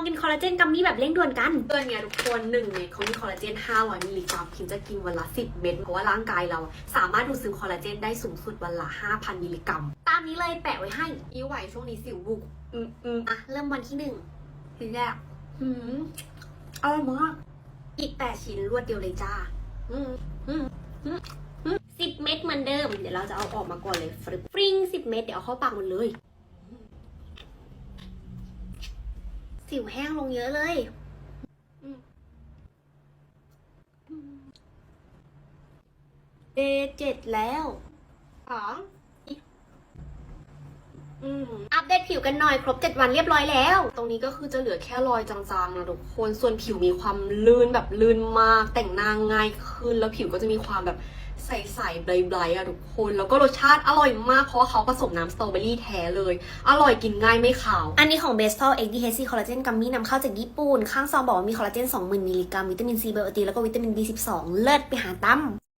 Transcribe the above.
องกินคอลลาเจนกัมมี่แบบเร่งด่วนกันเพื่อนไงทุกคนหนึ่งเม็ดเขามีคอลลาเจน500มิลลิกรัมพิมจะกินวันละ 10 เม็ดเพราะว่าร่างกายเรา สามารถดูดซึมคอลลาเจนได้สูงสุดวันละ 5,000มิลลิกรัม ตามนี้เลยแปะไว้ให้ยิ้วไหวช่วงนี้สิวบุกอืมอืมอะเริ่มวันที่หนึ่งทีแรกหืมอร่อยมากอีก8ชิ้นรวดเดียวเลยจ้าอืมอืมอืมอืมสิบเม็ดเหมือนเดิม เดี๋ยวเราจะเอาออกมาก่อนเลยฟรึบฟริ้งสิบเม็ดเดี๋ยวเอาเข้าปากหมดเลย สิวแห้งลงเยอะเลยอืมเดย์เจ็ดแล้วสองอีกอืมอัป เดตผิวกันหน่อยครบ 7 วันเรียบร้อยแล้ว ตรงนี้ก็คือจะเหลือแค่รอยจางๆนะทุกคน ส่วนผิวมีความลื่นแบบลื่นมาก แต่งหน้าง่ายขึ้น แล้วผิวก็จะมีความแบบใสๆไบรท์ๆอะทุกคน แล้วก็รสชาติอร่อยมากเพราะว่าเขาผสมน้ำสตรอเบอรี่แท้เลย อร่อยกินง่ายไม่ขาว อันนี้ของ b e s t a l XDHC คอลลาเจนกัมมี่นำเข้าจากญี่ปุ่น ข้างซองบอกว่ามีคอลลาเจน 20,000 มิลลิกรัม วิตามินซีไบโอตินแล้วก็วิตามิน B12 เลิศไปหาตั้ม